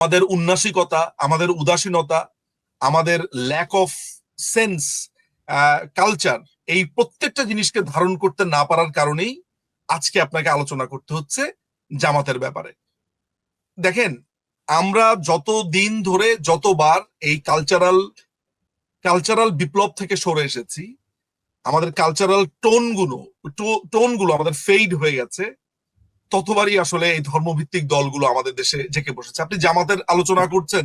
আমাদের উন্নাসিকতা, আমাদের উদাসীনতা, আমাদের ল্যাক অফ সেন্স কালচার এই প্রত্যেকটা জিনিসকে ধারণ করতে না পারার কারণেই আজকে আপনাকে আলোচনা করতে হচ্ছে জামাতের ব্যাপারে। দেখেন, আমরা যত দিন ধরে যতবার এই কালচারাল কালচারাল বিপ্লব থেকে সরে এসেছি, আমাদের কালচারাল টোনগুলো টোনগুলো আমাদের ফেইড হয়ে গেছে ততবারই আসলে এই ধর্মভিত্তিক দলগুলো আমাদের দেশে জেকে বসেছে। আপনি জামাতের আলোচনা করছেন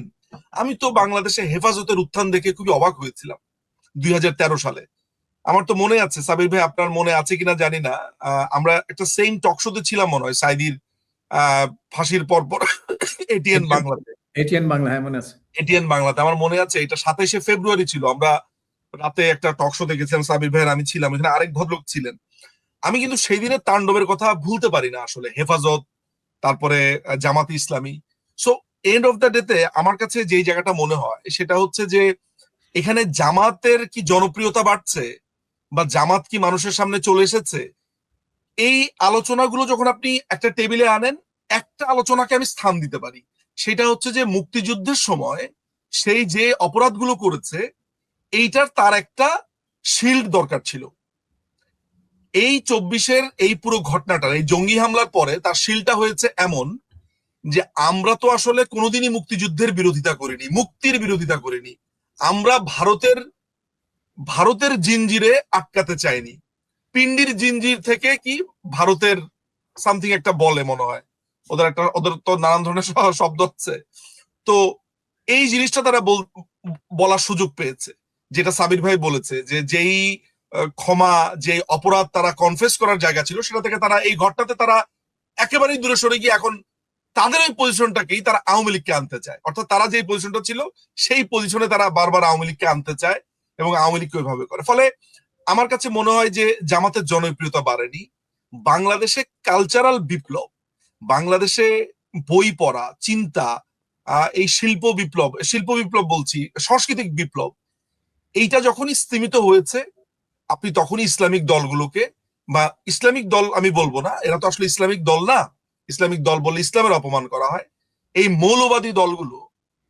আমি তো বাংলাদেশে হেফাজতের উত্থান দেখে খুবই অবাক হয়েছিলাম দুই হাজার তেরো সালে। আমার তো মনে আছে সাবির ভাই আপনার মনে আছে কিনা জানি না। আমরা একটা সেম টকশোতে ছিলাম মনে হয় সাইদির আহ, ফাঁসির পর পর। এটিএন বাংলাতে। এটিএন বাংলা হ্যাঁ মনে আছে। এটিএন বাংলাতে আমার মনে আছে এটা সাতাইশে ফেব্রুয়ারি ছিল। আমরা রাতে একটা টক শো দেখেছিলাম সাবির ভাইয়ের আমি ছিলাম এখানে আরেক ভদ্রলোক ছিলেন। আমি কিন্তু সেই দিনের তাণ্ডবের কথা ভুলতে পারি না আসলে, হেফাজত, তারপরে জামাতে ইসলামী। সো এন্ড অফ দ্য ডেতে আমার কাছে যেই জায়গাটা মনে হয়, সেটা হচ্ছে যে, এখানে জামাতের কি জনপ্রিয়তা বাড়ছে বা জামাত কি মানুষের সামনে চলে এসেছে, এই আলোচনাগুলো যখন আপনি একটা টেবিলে আনেন, একটা আলোচনাকে আমি স্থান দিতে পারি। সেটা হচ্ছে যে, মুক্তিযুদ্ধের সময় সেই যে অপরাধগুলো করেছে, এইটার তার একটা শিল্ড দরকার ছিল। এই চব্বিশের এই পুরো ঘটনাটা, এই জঙ্গি হামলার পরে তার শিলটা হয়েছে এমন যে আমরা তো আসলে কোনোদিনই মুক্তিযুদ্ধের বিরোধিতা করিনি, মুক্তির বিরোধিতা করিনি। আমরা ভারতের ভারতের জিঞ্জিরে আটকাতে চাইনি। পিন্ডির জিঞ্জির থেকে কি ভারতের সামথিং একটা বলে মনে হয়। ওদের একটা, ওদের তো নানান ধরনের শব্দ হচ্ছে তো এই জিনিসটা তারা বল- বলার সুযোগ পেয়েছে। যেটা সাবির ভাই বলেছে যে যেই ক্ষমা যে অপরাধ তারা কনফেস করার জায়গা ছিল, সেটা থেকে তারা এই ঘরটাতে তারা একেবারেই দূরে সরে গিয়ে এখন তাদের ওই পজিশনটাকেই তারা আওয়ামী লীগকে আনতে চায়। অর্থাৎ তারা যে পজিশনটা ছিল, সেই পজিশনে তারা বারবার আওয়ামী লীগকে আনতে চায় এবং আওয়ামী লীগকে ওইভাবে করে। ফলে আমার কাছে মনে হয় যে জামাতের জনপ্রিয়তা বাড়েনি। বাংলাদেশে কালচারাল বিপ্লব, বাংলাদেশে বই পড়া, চিন্তা এই শিল্প বিপ্লব শিল্প বিপ্লব বলছি, সাংস্কৃতিক বিপ্লব, এইটা যখনই স্তীমিত হয়েছে আপনি তখনই ইসলামিক দলগুলোকে বা ইসলামিক দল আমি বলব না, এরা তো আসলে ইসলামিক দল না। ইসলামিক দল বললে ইসলামের অপমান করা হয়। এই মৌলবাদী দলগুলো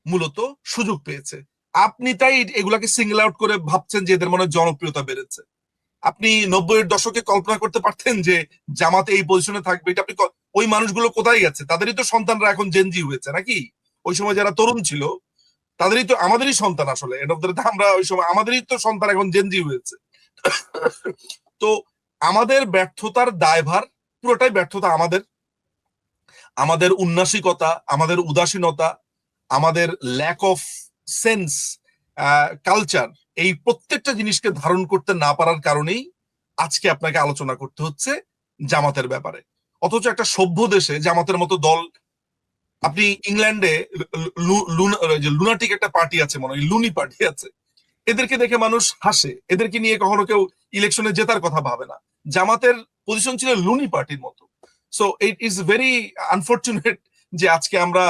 মূলত সুযোগ পেয়েছে। আপনি তাই এগুলাকে সিঙ্গেল আউট করে ভাবছেন যে এদের মনে জনপ্রিয়তা বেড়েছে। আপনি নব্বইয়ের দশকে কল্পনা করতে পারতেন যে জামাতে এই পজিশনে থাকবে। এটা আপনি ওই মানুষগুলো কোথায় গেছে? তাদেরই তো সন্তানরা এখন জেনজি হয়েছে নাকি? ওই সময় যারা তরুণ ছিল, তাদেরই তো আমাদেরই সন্তান আসলে। এন্ড অফ দ্য আমরা ওই সময় আমাদেরই তো সন্তান এখন জেনজি হয়েছে। তো আমাদের ব্যর্থতার দায়ভার, পুরোটাই ব্যর্থতা আমাদের। আমাদের উন্নাসিকতা, আমাদের উদাসীনতা, আমাদের ল্যাক অফ সেন্স কালচার এই প্রত্যেকটা জিনিসকে ধারণ করতে না পারার কারণেই আজকে আপনাকে আলোচনা করতে হচ্ছে জামাতের ব্যাপারে। অথচ একটা সভ্য দেশে জামাতের মতো দল, আপনি ইংল্যান্ডে লুনাটিক একটা পার্টি আছে মনে হয়, লুনি পার্টি আছে। এদেরকে দেখে মানুষ হাসে। এদেরকে নিয়ে কখনো কেউ ইলেকশনে জেতার কথা ভাবে না। জামাতের পজিশন ছিল লুনি পার্টির মতো। So it is very unfortunate যে আজকে আমরা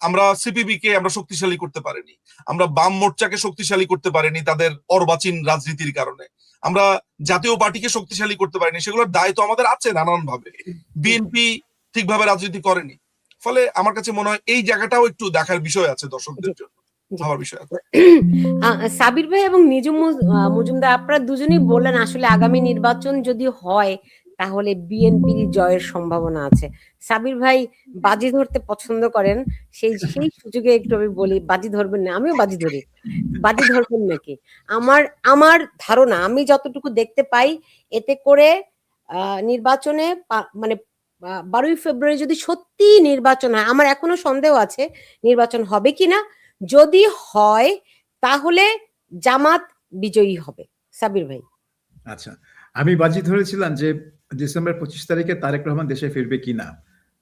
আমরা সিপিবি কে আমরা শক্তিশালী করতে পারিনি। আমরা বাম মোর্চাকে শক্তিশালী করতে পারিনি তাদের অর্বাচীন রাজনীতির কারণে। আমরা জাতীয় পার্টিকে শক্তিশালী করতে পারিনি। সেগুলোর দায় তো আমাদের আছে নানান ভাবে বিএনপি ঠিকভাবে রাজনীতি করেনি। ফলে আমার কাছে মনে হয় এই জায়গাটাও একটু দেখার বিষয় আছে দর্শকদের জন্য। বিষয় আহ, সাবির ভাই এবং নিজুম মজুমদার আপনারা দুজনেই বললেন আসলে আগামী নির্বাচন যদি হয় তাহলে বিএনপির জয়ের সম্ভাবনা আছে। সাবির ভাই বাজি ধরতে পছন্দ করেন সেই সেই সুযোগে একটু আমি বলি বাজি ধরবেন না আমিও বাজি ধরি। বাজি ধরবেন নাকি? আমার আমার ধারণা আমি যতটুকু দেখতে পাই এতে করে আহ, নির্বাচনে মানে বারোই ফেব্রুয়ারি যদি সত্যি নির্বাচন হয় আমার এখনও সন্দেহ আছে নির্বাচন হবে কিনা যদি হয় তাহলে জামাত বিজয়ী হবে। সাবির ভাই। আচ্ছা আমি বাজি ধরেছিলাম যে ডিসেম্বর পঁচিশ তারিখে তারেক রহমান দেশে ফিরবে কিনা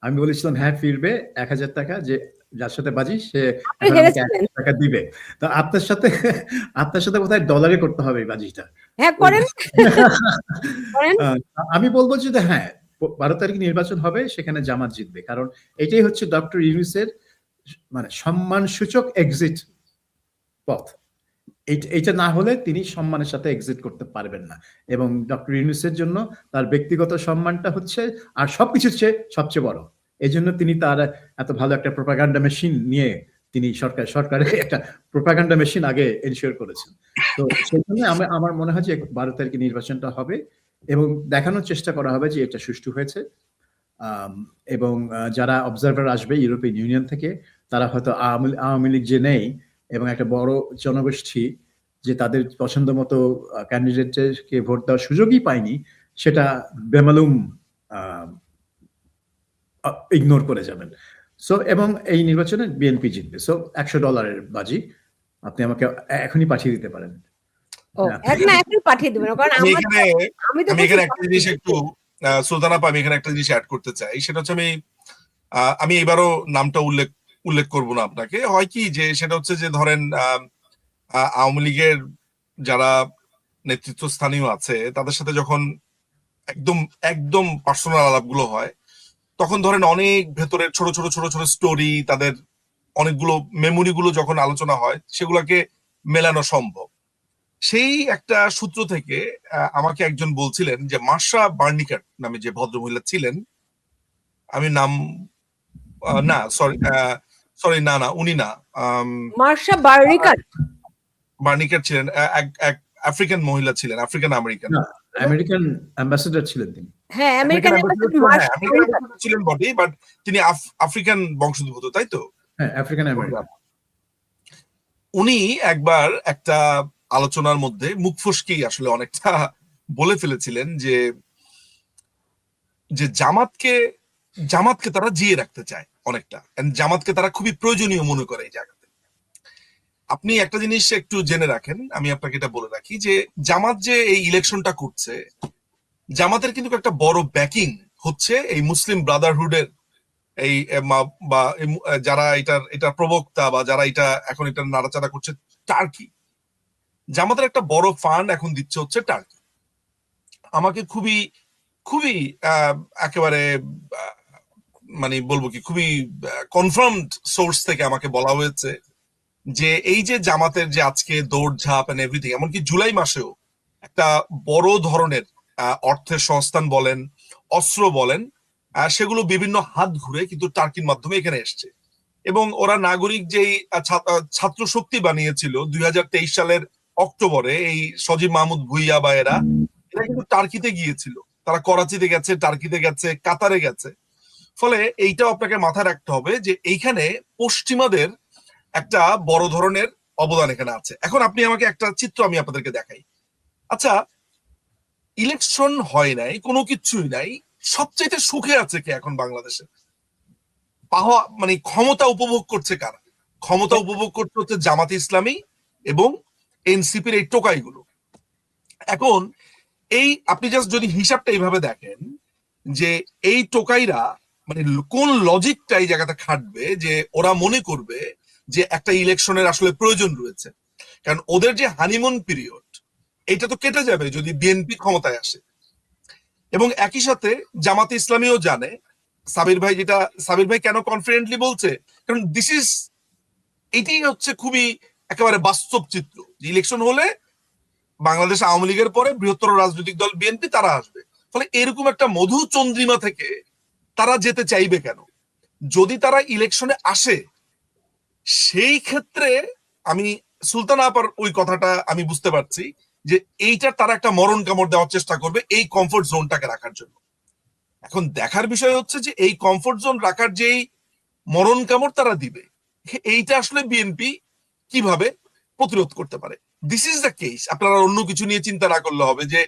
আমি বলেছিলাম হ্যাঁ ফিরবে এক হাজার টাকা যে যার সাথে বাজি সে টাকা দিবে। তো আপনার সাথে আপনার সাথে কোথায় ডলারে করতে হবে বাজিটা। হ্যাঁ করেন। করেন। আমি বলব যে হ্যাঁ বারো তারিখ নির্বাচন হবে সেখানে জামাত জিতবে। কারণ এটাই হচ্ছে ডক্টর ইউনুসের মানে সম্মান সূচক এক্সিট পথ এইটা না হলে তিনি সম্মানের সাথে এক্সিট করতে পারবেন না। এবং ডক্টর ইউনুসের জন্য তার ব্যক্তিগত সম্মানটা হচ্ছে, আর সবকিছু চেয়ে সবচেয়ে বড়। এই জন্য তিনি তার এত ভালো একটা প্রোপাগান্ডা মেশিন নিয়ে তিনি সরকার সরকারের একটা প্রোপাগান্ডা মেশিন আগে এনশিওর করেছেন। তো সেই জন্য আমার মনে হয় যে বারো তারিখে নির্বাচনটা হবে এবং দেখানোর চেষ্টা করা হবে যে এটা সুষ্ঠু হয়েছে। এবং যারা অবজারভার আসবে ইউরোপিয়ান ইউনিয়ন থেকে তারা হয়তো আওয়ামী আওয়ামী লীগ যে নেই এবং একটা বড় জনগোষ্ঠী যে তাদের পছন্দ মতো ক্যান্ডিডেটকে ভোট দেওয়ার সুযোগই পায়নি সেটা বেমালুম ইগনোর করে যাবেন। সো এবং এই নির্বাচনে বিএনপি জিতবে। সো একশো ডলারের বাজি। আপনি আমাকে এখনই পাঠিয়ে দিতে পারেন। ও হ্যাঁ। একটা জিনিস একটু আহ, সুলতানা আপা, আমি এখানে একটা জিনিস অ্যাড করতে চাই। সেটা হচ্ছে আমি আহ, আমি এবারও নামটা উল্লেখ উল্লেখ করব না আপনাকে। হয় কি যে সেটা হচ্ছে যে ধরেন আহ, আহ, আওয়ামী লীগের যারা নেতৃত্ব স্থানীয় আছে তাদের সাথে যখন একদম একদম পার্সোনাল আলাপগুলো হয় তখন ধরেন অনেক ভেতরের ছোট ছোট ছোট ছোট স্টোরি তাদের অনেকগুলো মেমোরি গুলো যখন আলোচনা হয় সেগুলোকে মেলানো সম্ভব। সেই একটা সূত্র থেকে আহ, আমাকে একজন বলছিলেন যে মার্শা বার্নিকার নামে যে ভদ্রমহিলা ছিলেন আমি নাম আহ, না সরি সরি না না উনি না মার্শা বার্নিকার। বার্নিকাট ছিলেন আহ, এক এক আফ্রিকান মহিলা ছিলেন আফ্রিকান আমেরিকান আমেরিকান অ্যাম্বাসেডর ছিলেন তিনি। হ্যাঁ আমেরিকান ambassador ছিলেন বটে বাট তিনি আফ্রিকান বংশোদ্ভূত তাই তো? হ্যাঁ আফ্রিকান আমেরিকান উনি একবার একটা আলোচনার মধ্যে মুখ ফসকেই আসলে অনেকটা বলে ফেলেছিলেন যে যে জামাতকে জামাতকে তারা জিয়ে রাখতে চায়। অনেকটা। জামাতকে তারা খুবই প্রয়োজনীয় মনে করে এই জায়গাতে। আপনি একটা জিনিস একটু জেনে রাখেন, আমি আপনাকে এটা বলে রাখি যে জামাত যে এই ইলেকশনটা করছে, জামাতের কিন্তু একটা বড় ব্যাকিং হচ্ছে এই মুসলিম ব্রাদারহুডের এই বা যারা এটার এটা প্রবক্তা বা যারা এটা এখন এটা নাড়াচাড়া করছে টার্কি জামাতের একটা বড় ফান্ড এখন দিচ্ছে হচ্ছে টার্কি আমাকে খুবই খুবই একেবারে মানে বলব কি, খুবই কনফার্মড সোর্স থেকে আমাকে বলা হয়েছে যে এই যে জামাতের যে আজকে দৌড়ঝাঁপ এন্ড এভরিথিং এমনকি জুলাই মাসেও একটা বড় ধরনের অর্থের সংস্থান বলেন, অস্ত্র বলেন সেগুলো বিভিন্ন হাত ঘুরে কিন্তু টার্কির মাধ্যমে এখানে এসছে। এবং ওরা নাগরিক যেই ছাত্র শক্তি বানিয়েছিল দুই হাজার তেইশ সালের অক্টোবরে, এই সজীব মাহমুদ ভুইয়া বা এরা এরা কিন্তু টার্কিতে গিয়েছিল। তারা করাচিতে গেছে, টার্কিতে গেছে, কাতারে গেছে। ফলে এইটাও আপনাকে মাথায় রাখতে হবে যে এইখানে পশ্চিমাদের একটা বড় ধরনের অবদান এখানে আছে। এখন আপনি আমাকে একটা চিত্র আমি আপনাদেরকে দেখাই। আচ্ছা ইলেকশন হয় নাই, কোনো কিছুই নাই, সবচাইতে সুখে আছে কে এখন বাংলাদেশে? পাওয়া মানে ক্ষমতা উপভোগ করছে কারা? ক্ষমতা উপভোগ করতে হচ্ছে জামাতে ইসলামী এবং এনসিপির এই টোকাইগুলো। এখন এই, আপনি জাস্ট যদি হিসাবটা এইভাবে দেখেন যে এই টোকাইরা মানে কোন লজিকটা এই জায়গাতে খাটবে যে ওরা মনে করবে যে একটা ইলেকশনের আসলে প্রয়োজন রয়েছে? কারণ ওদের যে হানিমুন পিরিয়ড এটা তো কেটে যাবে যদি বিএনপি ক্ষমতায় আসে। এবং একই সাথে জামাতে ইসলামীও জানে, সাবির ভাই যেটা, সাবির ভাই কেন কনফিডেন্টলি বলছে? কারণ দিস ইজ এটাই হচ্ছে খুবই একেবারে বাস্তব চিত্র। ইলেকশন হলে বাংলাদেশ আওয়ামী লীগের পরে বৃহত্তর রাজনৈতিক দল বিএনপি তারা আসবে। ফলে এরকম একটা মধু চন্দ্রিমা থেকে তারা যেতে চাইবে কেন? যদি তারা ইলেকশনে আসে, সেই ক্ষেত্রে আমি সুলতান আপার ওই কথাটা আমি বুঝতে পারছি যে এইটার তারা একটা মরণ কামড় দেওয়ার চেষ্টা করবে এই কমফোর্ট জোনটাকে রাখার জন্য। এখন দেখার বিষয় হচ্ছে যে এই কমফোর্ট জোন রাখার যেই মরণ কামড় তারা দিবে, এইটা আসলে বিএনপি কীভাবে প্রতিরোধ করতে পারে? দিস ইজ দ্য কেস আপনারা অন্য কিছু নিয়ে চিন্তা না করলে হবে যে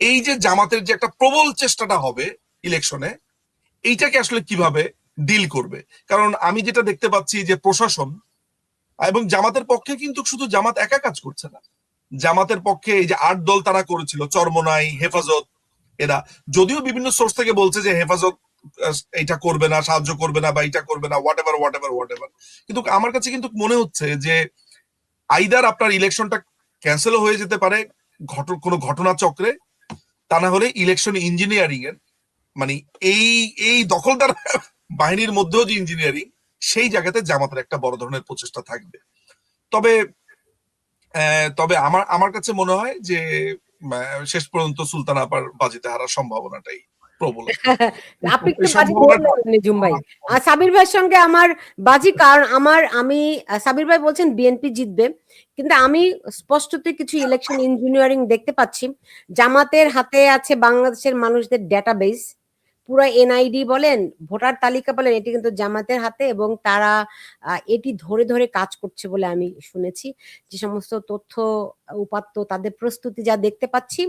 এই যে জামাতের যে একটা প্রবল চেষ্টাটা হবে ইলেকশনে এইটাকে আসলে কীভাবে ডিল করবে? কারণ আমি যেটা দেখতে পাচ্ছি যে প্রশাসন এবং জামাতের পক্ষে কিন্তু শুধু জামাত একা কাজ করছে না। জামাতের পক্ষে এই যে আট দল তারা করেছিল, চরমনাই, হেফাজত, এরা। যদিও বিভিন্ন সোর্স থেকে বলছে যে হেফাজত এটা করবে না, সাহায্য করবে না বা এটা করবে না whatever whatever whatever কিন্তু আমার কাছে কিন্তু মনে হচ্ছে যে আইদার আপনার ইলেকশনটা ক্যান্সেলও হয়ে যেতে পারে ঘট কোনো ঘটনা চক্রে তা না হলে ইলেকশন ইঞ্জিনিয়ারিং এর মানে এই এই দখলদার বাহিনীর মধ্যেও যে ইঞ্জিনিয়ারিং সেই জায়গাতে জামাতের একটা বড় ধরনের প্রচেষ্টা থাকবে। তবে তবে আমার আমার কাছে মনে হয় যে শেষ পর্যন্ত সুলতান আপার বাজিতে হারার সম্ভাবনাটাই প্রবল। আপনি ভাই। আর সাবির ভাইয়ের সঙ্গে আমার বাজি কারণ আমার আমি সাবির ভাই বলছেন বিএনপি জিতবে কিন্তু আমি স্পষ্টতই কিছু ইলেকশন ইঞ্জিনিয়ারিং দেখতে পাচ্ছি। জামাতের হাতে আছে বাংলাদেশের মানুষদের ডেটাবেস পুরো এনআইডি বলেন ভোটার তালিকা বলেন এটি কিন্তু জামাতের হাতে এবং তারা এটি ধরে ধরে কাজ করছে বলে আমি শুনেছি যে সমস্ত তথ্য উপাত্ত তাদের প্রস্তুতি যা দেখতে পাচ্ছি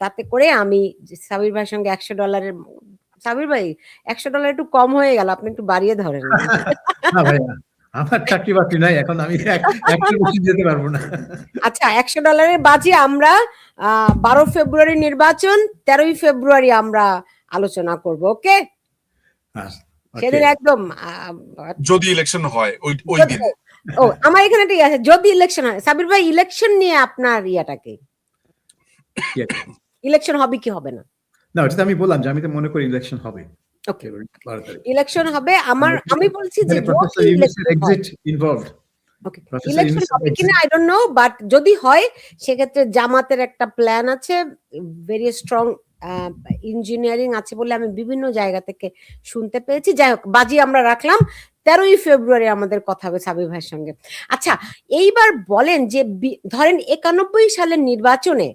তাতে করে আমি সাবির ভাইয়ের সঙ্গে একশো ডলারের সাবির ভাই একশো ডলার একটু কম হয়ে গেল আপনি একটু বাড়িয়ে ধরেন। আমার চাকরি বাকরি নাই এখন আমি যেতে পারব না আচ্ছা একশো ডলারের বাজি আমরা বারো ফেব্রুয়ারি নির্বাচন তেরোই ফেব্রুয়ারি আমরা আলোচনা করব ওকে? হ্যাঁ, সেদিন একদম যদি ইলেকশন হয় ওই ওই দিন। ও আমার এখানে ঠিক আছে যদি ইলেকশন হয় সাবির ভাই ইলেকশন নিয়ে আপনার ইয়াটাকে? ইলেকশন হবে কি হবে না? না ওটা আমি বললাম যে আমি তো মনে করি ইলেকশন হবে। ওকে। ইলেকশন হবে আমার আমি বলছি যে এক্সিট ইনভলভড Professor ইলেকশন হবে কিনা আই ডোন্ট নো বাট যদি হয় সেক্ষেত্রে জামাতের একটা প্ল্যান আছে ভেরি স্ট্রং ইঞ্জিনিয়ারিং আছে বলে আমি বিভিন্ন জায়গা থেকে শুনতে পেয়েছি। যাই হোক, বাজি আমরা রাখলাম। তেরোই ফেব্রুয়ারি আমাদের কথা হবে সাবির ভাইয়ের সঙ্গে। আচ্ছা এইবার বলেন যে ধরেন একানব্বই সালের নির্বাচনে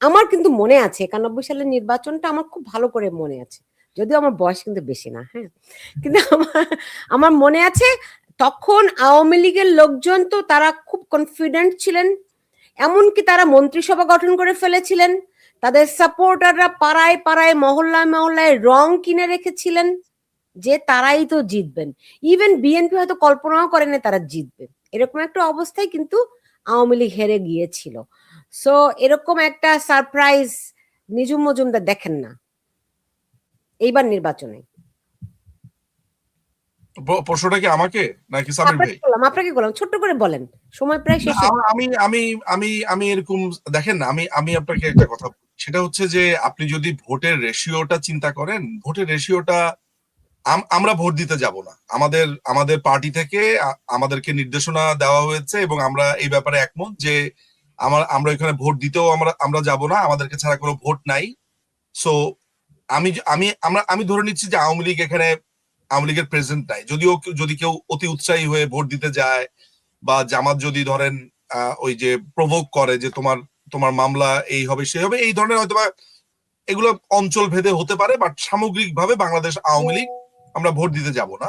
আমার কিন্তু মনে আছে, একানব্বই সালের নির্বাচনটা আমার খুব ভালো করে মনে আছে। যদিও আমার বয়স কিন্তু বেশি না হ্যাঁ। কিন্তু আমার আমার মনে আছে, তখন আওয়ামী লীগের লোকজন তো তারা খুব কনফিডেন্ট ছিলেন। এমনকি তারা মন্ত্রিসভা গঠন করে ফেলেছিলেন। তাদের সাপোর্টাররা পাড়ায় পাড়ায় মহল্লায় মহল্লায় রং কিনে রেখেছিলেন যে তারাই তো জিতবেন। ইভেন বিএনপি হয়তো কল্পনাও করেনি তারা জিতবে। এরকম একটা অবস্থায় কিন্তু আওয়ামী লীগ হেরে গিয়েছিল। সো এরকম একটা সারপ্রাইজ নিজুম মজুমদার দেখেন না। এইবার নির্বাচনে। প্রশ্নটা কি আমাকে নাকি ভাই আপনাকে বললাম আপনাকে ছোট্ট করে বলেন। সময় প্রায় শেষ আমি আমি আমি আমি এরকম দেখেন না আমি আমি আপনাকে একটা কথা। সেটা হচ্ছে যে আপনি যদি ভোটের রেশিওটা চিন্তা করেন, ভোটের রেশিওটা আমরা ভোট দিতে যাব না। আমাদের আমাদের পার্টি থেকে আমাদেরকে নির্দেশনা দেওয়া হয়েছে এবং আমরা এই ব্যাপারে একমত যে আমার, আমরা এখানে ভোট দিতেও আমরা আমরা যাব না, আমাদেরকে ছাড়া কোনো ভোট নাই। সো আমি আমি, আমরা, আমি ধরে নিচ্ছি যে আওয়ামী লীগ এখানে, আওয়ামী লীগের প্রেজেন্ট নাই। যদিও যদি কেউ অতি উৎসাহী হয়ে ভোট দিতে যায় বা জামাত যদি ধরেন ওই যে প্রভোগ করে যে তোমার তোমার মামলা এই হবে সেই হবে, এই ধরনের হয়তো এগুলো অঞ্চল ভেদে হতে পারে বাট সামগ্রিকভাবে বাংলাদেশ আওয়ামী লীগ, আমরা ভোট দিতে যাব না।